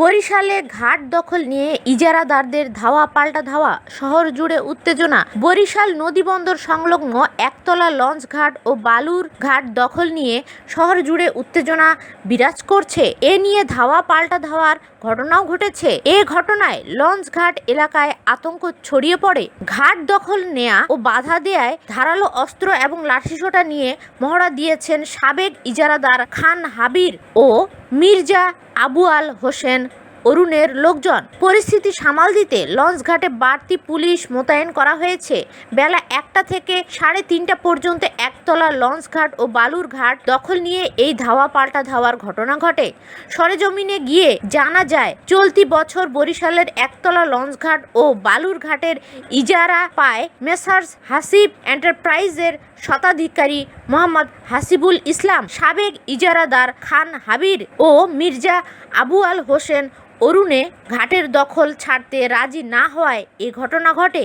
বরিশালে ঘাট দখল নিয়ে ইজারাদারদের ধাওয়া পাল্টা ধাওয়া, শহর জুড়ে উত্তেজনা। বরিশাল নদীবন্দর সংলগ্ন একতলা লঞ্চ ঘাট ও বালুর ঘাট দখল নিয়ে শহর জুড়ে উত্তেজনা বিরাজ করছে। এ নিয়ে ধাওয়া পাল্টা ধাওয়ার ঘটনাও ঘটেছে। এ ঘটনায় লঞ্চ ঘাট এলাকায় আতঙ্ক ছড়িয়ে পড়ে। ঘাট দখল নেয়া ও বাধা দেয়ায় ধারালো অস্ত্র এবং লাঠিসোঁটা নিয়ে মহড়া দিয়েছেন সাবেক ইজারাদার খান হাবির ও মির্জা আবু আল হোসেন অরুণের লোকজন। পরিস্থিতি সামাল দিতে লঞ্চ ঘাটে বাড়তি পুলিশ মোতায়েন করা হয়েছে। বেলা একটা থেকে সাড়ে তিনটা পর্যন্ত একতলা লঞ্চ ঘাট ও বালুর ঘাট দখল নিয়ে এই ধাওয়া পাল্টা ধাওয়ার ঘটনা ঘটে। সরেজমিনে গিয়ে জানা যায়, চলতি বছর বরিশালের একতলা লঞ্চ ঘাট ও বালুর ঘাটের ইজারা পায় মেসার্স হাসিব এন্টারপ্রাইজের শতাধিকারী মোহাম্মদ হাসিবুল ইসলাম, সাবেক ইজারাদার খান হাবির ও মির্জা আবু আল হোসেন অরুণে ঘাটের দখল ছাড়তে রাজি না হওয়ায় এ ঘটনা ঘটে।